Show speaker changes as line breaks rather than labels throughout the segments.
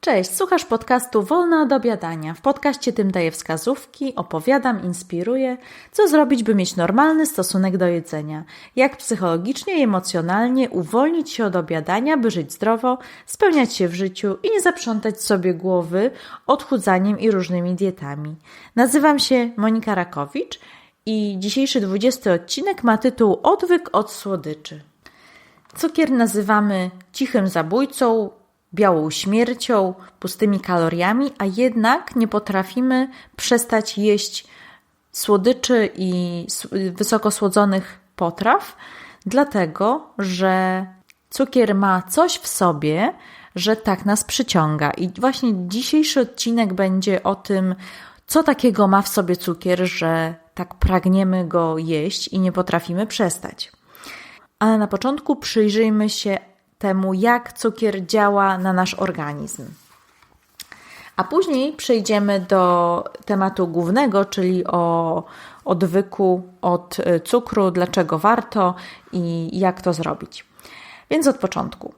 Cześć, słuchasz podcastu Wolna od obiadania. W podcaście tym daję wskazówki, opowiadam, inspiruję, co zrobić, by mieć normalny stosunek do jedzenia. Jak psychologicznie i emocjonalnie uwolnić się od obiadania, by żyć zdrowo, spełniać się w życiu i nie zaprzątać sobie głowy odchudzaniem i różnymi dietami. Nazywam się Monika Rakowicz i dzisiejszy 20 odcinek ma tytuł Odwyk od słodyczy. Cukier nazywamy cichym zabójcą, białą śmiercią, pustymi kaloriami, a jednak nie potrafimy przestać jeść słodyczy i wysoko słodzonych potraw, dlatego że cukier ma coś w sobie, że tak nas przyciąga. I właśnie dzisiejszy odcinek będzie o tym, co takiego ma w sobie cukier, że tak pragniemy go jeść i nie potrafimy przestać. Ale na początku przyjrzyjmy się temu, jak cukier działa na nasz organizm. A później przejdziemy do tematu głównego, czyli o odwyku od cukru, dlaczego warto i jak to zrobić. Więc od początku.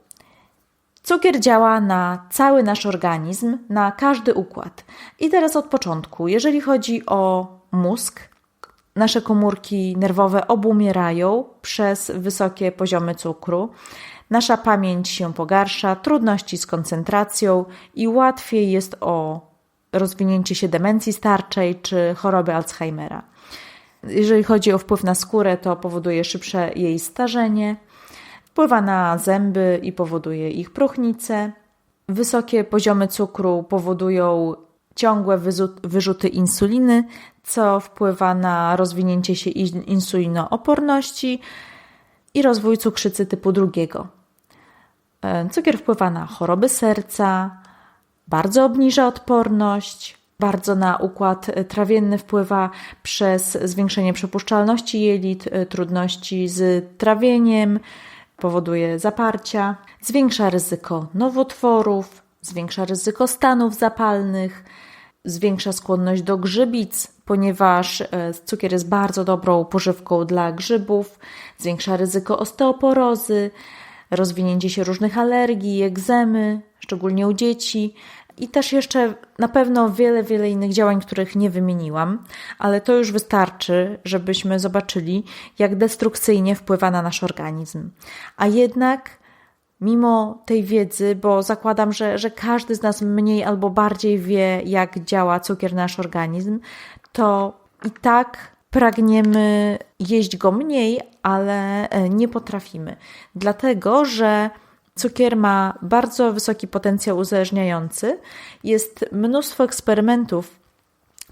Cukier działa na cały nasz organizm, na każdy układ. I teraz od początku, jeżeli chodzi o mózg, nasze komórki nerwowe obumierają przez wysokie poziomy cukru. Nasza pamięć się pogarsza, trudności z koncentracją i łatwiej jest o rozwinięcie się demencji starczej czy choroby Alzheimera. Jeżeli chodzi o wpływ na skórę, to powoduje szybsze jej starzenie, wpływa na zęby i powoduje ich próchnicę. Wysokie poziomy cukru powodują ciągłe wyrzuty insuliny, co wpływa na rozwinięcie się insulinooporności i rozwój cukrzycy typu drugiego. E, cukier wpływa na choroby serca, bardzo obniża odporność, bardzo na układ trawienny wpływa przez zwiększenie przepuszczalności jelit, e, trudności z trawieniem, powoduje zaparcia, zwiększa ryzyko nowotworów, zwiększa ryzyko stanów zapalnych, zwiększa skłonność do grzybic, ponieważ e, cukier jest bardzo dobrą pożywką dla grzybów, zwiększa ryzyko osteoporozy, rozwinięcie się różnych alergii, egzemy, szczególnie u dzieci. I też jeszcze na pewno wiele, wiele innych działań, których nie wymieniłam, ale to już wystarczy, żebyśmy zobaczyli, jak destrukcyjnie wpływa na nasz organizm. A jednak mimo tej wiedzy, bo zakładam, że, że każdy z nas mniej albo bardziej wie, jak działa cukier na nasz organizm, to i tak pragniemy jeść go mniej, ale e, nie potrafimy. Dlatego, że cukier ma bardzo wysoki potencjał uzależniający. Jest mnóstwo eksperymentów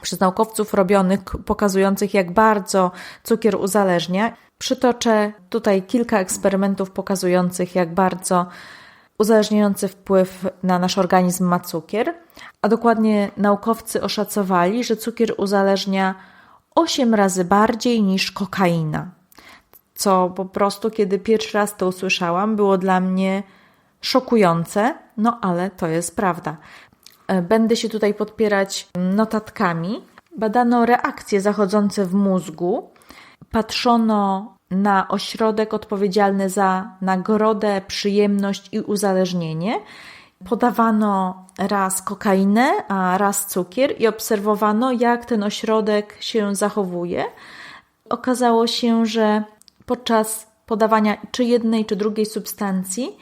przez naukowców robionych, pokazujących, jak bardzo cukier uzależnia. Przytoczę tutaj kilka eksperymentów pokazujących, jak bardzo uzależniający wpływ na nasz organizm ma cukier. A dokładnie naukowcy oszacowali, że cukier uzależnia 8 razy bardziej niż kokaina. Co po prostu, kiedy pierwszy raz to usłyszałam, było dla mnie szokujące, no ale to jest prawda. E, będę się tutaj podpierać notatkami. Badano reakcje zachodzące w mózgu, patrzono na ośrodek odpowiedzialny za nagrodę, przyjemność i uzależnienie. Podawano raz kokainę, a raz cukier i obserwowano, jak ten ośrodek się zachowuje. Okazało się, że podczas podawania czy jednej, czy drugiej substancji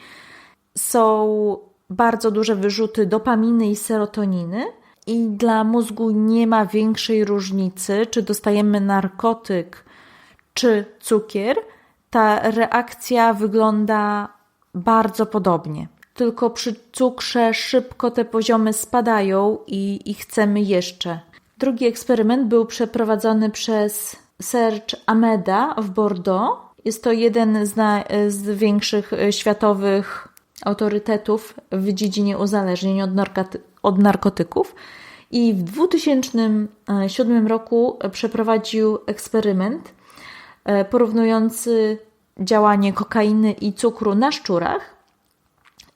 są bardzo duże wyrzuty dopaminy i serotoniny, i dla mózgu nie ma większej różnicy, czy dostajemy narkotyk, czy cukier. Ta reakcja wygląda bardzo podobnie. Tylko przy cukrze szybko te poziomy spadają i, i chcemy jeszcze. Drugi eksperyment był przeprowadzony przez Serge Ameda w Bordeaux. Jest to jeden z, na, z większych światowych autorytetów w dziedzinie uzależnień od, narkoty od narkotyków. I w 2007 roku przeprowadził eksperyment e, porównujący działanie kokainy i cukru na szczurach.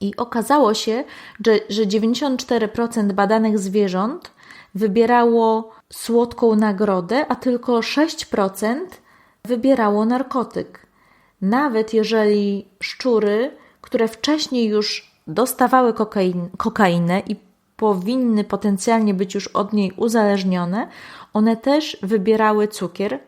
I okazało się, że, że 94% badanych zwierząt wybierało słodką nagrodę, a tylko 6% wybierało narkotyk. Nawet jeżeli szczury które wcześniej już dostawały kokain, kokainę i powinny potencjalnie być już od niej uzależnione, one też wybierały cukier,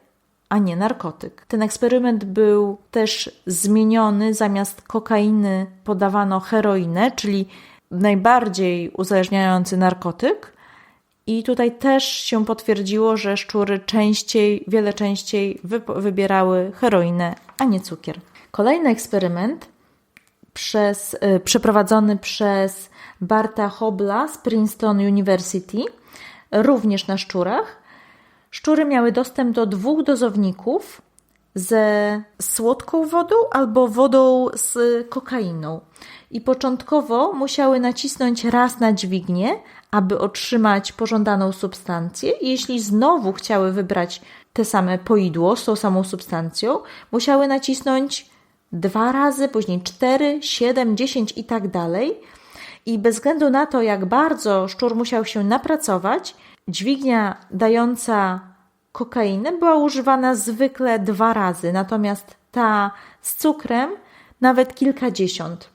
a nie narkotyk. Ten eksperyment był też zmieniony, zamiast kokainy podawano heroinę, czyli najbardziej uzależniający narkotyk. I tutaj też się potwierdziło, że szczury częściej, wiele częściej wybierały heroinę, a nie cukier. Kolejny eksperyment przez, y, przeprowadzony przez Barta Hobla z Princeton University, również na szczurach. Szczury miały dostęp do dwóch dozowników ze słodką wodą albo wodą z kokainą. I początkowo musiały nacisnąć raz na dźwignię, aby otrzymać pożądaną substancję. Jeśli znowu chciały wybrać te same poidło z tą samą substancją, musiały nacisnąć dwa razy, później cztery, siedem, dziesięć i tak dalej. I bez względu na to, jak bardzo szczur musiał się napracować, dźwignia dająca kokainę była używana zwykle dwa razy, natomiast ta z cukrem nawet kilkadziesiąt.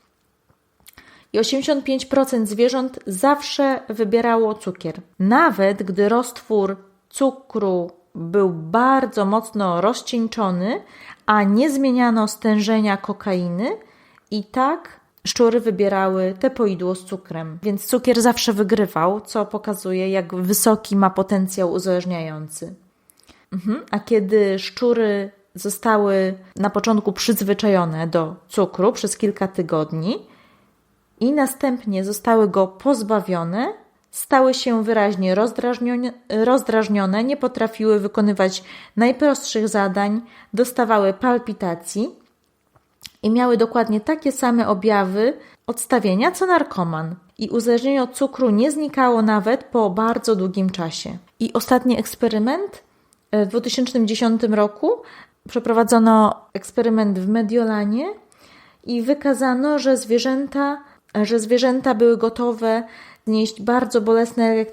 I 85% zwierząt zawsze wybierało cukier. Nawet gdy roztwór cukru był bardzo mocno rozcieńczony, a nie zmieniano stężenia kokainy, i tak szczury wybierały te poidło z cukrem. Więc cukier zawsze wygrywał, co pokazuje, jak wysoki ma potencjał uzależniający. Mhm. A kiedy szczury zostały na początku przyzwyczajone do cukru przez kilka tygodni i następnie zostały go pozbawione, stały się wyraźnie rozdrażnione, rozdrażnione, nie potrafiły wykonywać najprostszych zadań, dostawały palpitacji i miały dokładnie takie same objawy odstawienia co narkoman. I uzależnienie od cukru nie znikało nawet po bardzo długim czasie. I ostatni eksperyment w 2010 roku przeprowadzono eksperyment w Mediolanie i wykazano, że zwierzęta, że zwierzęta były gotowe znieść bardzo bolesne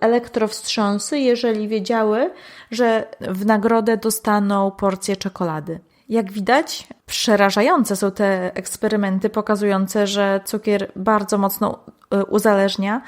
elektrowstrząsy, jeżeli wiedziały, że w nagrodę dostaną porcję czekolady. Jak widać, przerażające są te eksperymenty pokazujące, że cukier bardzo mocno y, uzależnia.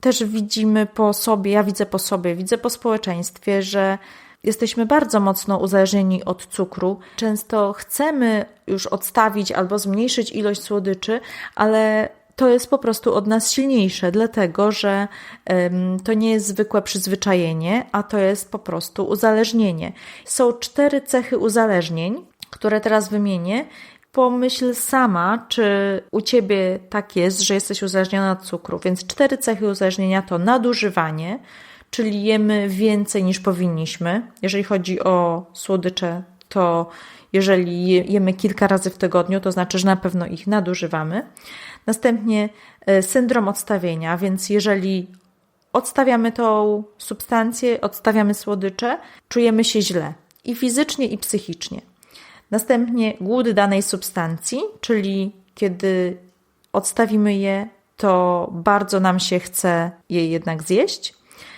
Też widzimy po sobie, ja widzę po sobie, widzę po społeczeństwie, że jesteśmy bardzo mocno uzależnieni od cukru. Często chcemy już odstawić albo zmniejszyć ilość słodyczy, ale to jest po prostu od nas silniejsze, dlatego że um, to nie jest zwykłe przyzwyczajenie, a to jest po prostu uzależnienie. Są cztery cechy uzależnień, które teraz wymienię. Pomyśl sama, czy u ciebie tak jest, że jesteś uzależniona od cukru. Więc cztery cechy uzależnienia to nadużywanie, czyli jemy więcej niż powinniśmy. Jeżeli chodzi o słodycze, to jeżeli jemy kilka razy w tygodniu, to znaczy, że na pewno ich nadużywamy. Następnie e, syndrom odstawienia, więc jeżeli odstawiamy tą substancję, odstawiamy słodycze, czujemy się źle i fizycznie, i psychicznie. Następnie głód danej substancji, czyli kiedy odstawimy je, to bardzo nam się chce je jednak zjeść.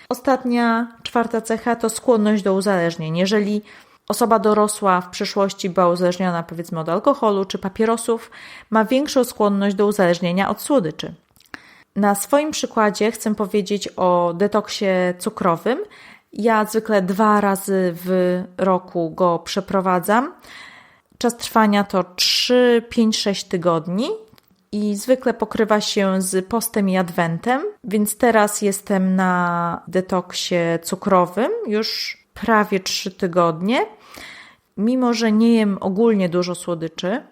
Ostatnia, czwarta cecha to skłonność do uzależnień. Jeżeli osoba dorosła w przeszłości była uzależniona powiedzmy od alkoholu czy papierosów, ma większą skłonność do uzależnienia od słodyczy. Na swoim przykładzie chcę powiedzieć o detoksie cukrowym. Ja zwykle dwa razy w roku go przeprowadzam. Czas trwania to 3, 5, 6 tygodni i zwykle pokrywa się z postem i adwentem, więc teraz jestem na detoksie cukrowym już prawie 3 tygodnie. Mimo, że nie jem ogólnie dużo słodyczy,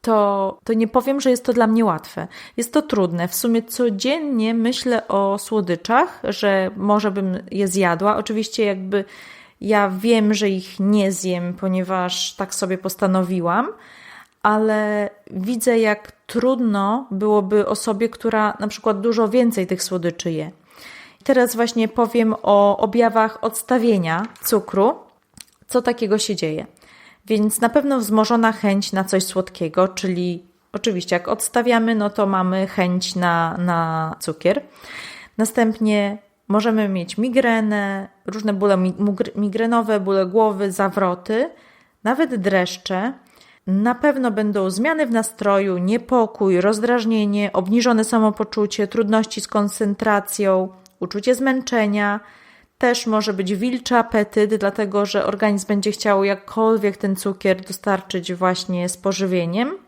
to, to nie powiem, że jest to dla mnie łatwe. Jest to trudne. W sumie codziennie myślę o słodyczach, że może bym je zjadła. Oczywiście, jakby ja wiem, że ich nie zjem, ponieważ tak sobie postanowiłam, ale widzę, jak trudno byłoby osobie, która na przykład dużo więcej tych słodyczy je. Teraz właśnie powiem o objawach odstawienia cukru, co takiego się dzieje. Więc na pewno wzmożona chęć na coś słodkiego, czyli oczywiście jak odstawiamy, no to mamy chęć na, na cukier. Następnie Możemy mieć migrenę, różne bóle migrenowe, bóle głowy, zawroty, nawet dreszcze. Na pewno będą zmiany w nastroju, niepokój, rozdrażnienie, obniżone samopoczucie, trudności z koncentracją, uczucie zmęczenia. Też może być wilczy apetyt, dlatego że organizm będzie chciał jakkolwiek ten cukier dostarczyć właśnie z pożywieniem.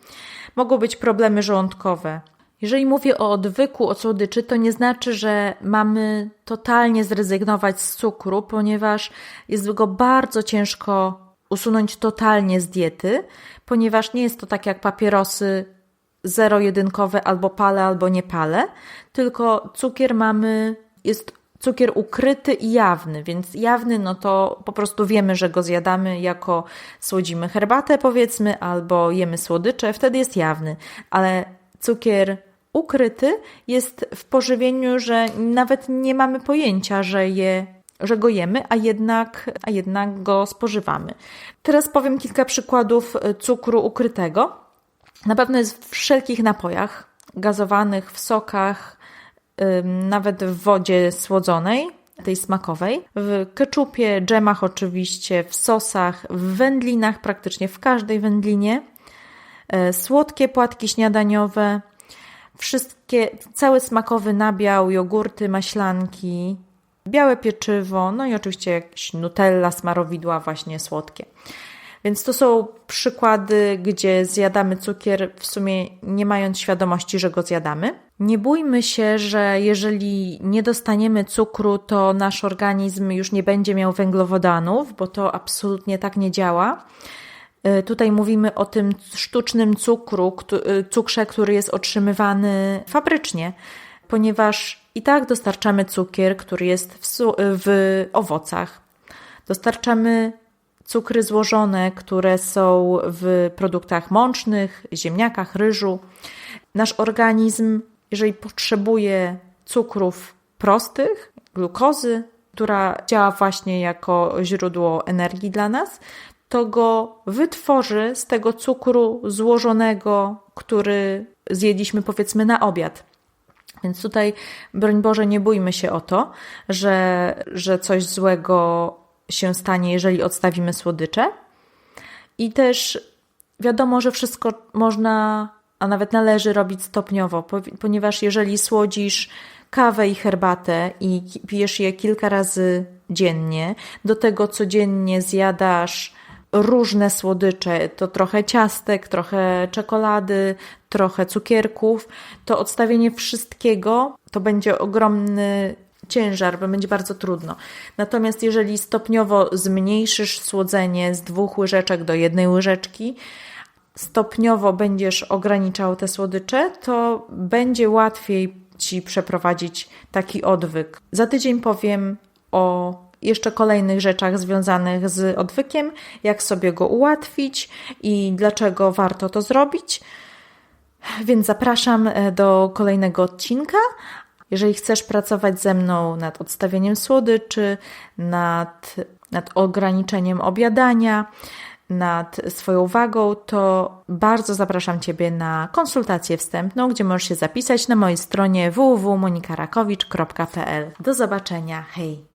Mogą być problemy żołądkowe. Jeżeli mówię o odwyku od słodyczy, to nie znaczy, że mamy totalnie zrezygnować z cukru, ponieważ jest go bardzo ciężko usunąć totalnie z diety, ponieważ nie jest to tak jak papierosy zero-jedynkowe albo pale, albo nie pale, tylko cukier mamy, jest cukier ukryty i jawny, więc jawny no to po prostu wiemy, że go zjadamy jako słodzimy herbatę powiedzmy albo jemy słodycze, wtedy jest jawny, ale cukier ukryty jest w pożywieniu, że nawet nie mamy pojęcia, że je że go jemy, a jednak, a jednak go spożywamy. Teraz powiem kilka przykładów e, cukru ukrytego. Na pewno jest w wszelkich napojach gazowanych, w sokach, nawet w wodzie słodzonej, tej smakowej, w keczupie, dżemach oczywiście, w sosach, w wędlinach, praktycznie w każdej wędlinie, e, słodkie płatki śniadaniowe, wszystkie, cały smakowy nabiał, jogurty, maślanki, białe pieczywo, no i oczywiście jakieś nutella, smarowidła właśnie słodkie. Więc to są przykłady, gdzie zjadamy cukier w sumie nie mając świadomości, że go zjadamy. Nie bójmy się, że jeżeli nie dostaniemy cukru, to nasz organizm już nie będzie miał węglowodanów, bo to absolutnie tak nie działa. Y, tutaj mówimy o tym sztucznym cukru, y, cukrze, który jest otrzymywany fabrycznie, ponieważ i tak dostarczamy cukier, który jest w, w owocach. Dostarczamy cukry złożone, które są w produktach mącznych, ziemniakach, ryżu. Nasz organizm, jeżeli potrzebuje cukrów prostych, glukozy, która działa właśnie jako źródło energii dla nas, to go wytworzy z tego cukru złożonego, który zjedliśmy powiedzmy na obiad. Więc tutaj, broń Boże, nie bójmy się o to, że, że coś złego się stanie, jeżeli odstawimy słodycze. I też wiadomo, że wszystko można, a nawet należy robić stopniowo, ponieważ jeżeli słodzisz kawę i herbatę i pijesz je kilka razy dziennie, do tego codziennie zjadasz różne słodycze, to trochę ciastek, trochę czekolady, trochę cukierków, to odstawienie wszystkiego to będzie ogromny ciężar, bo będzie bardzo trudno. Natomiast jeżeli stopniowo zmniejszysz słodzenie z dwóch łyżeczek do jednej łyżeczki, stopniowo będziesz ograniczał te słodycze, to będzie łatwiej ci przeprowadzić taki odwyk. Za tydzień powiem o jeszcze kolejnych rzeczach związanych z odwykiem, jak sobie go ułatwić i dlaczego warto to zrobić. Więc zapraszam e, do kolejnego odcinka. Jeżeli chcesz pracować ze mną nad odstawieniem słodyczy, nad, nad ograniczeniem obiadania, nad swoją wagą, to bardzo zapraszam Ciebie na konsultację wstępną, gdzie możesz się zapisać na mojej stronie www.monikarakowicz.pl. Do zobaczenia. Hej!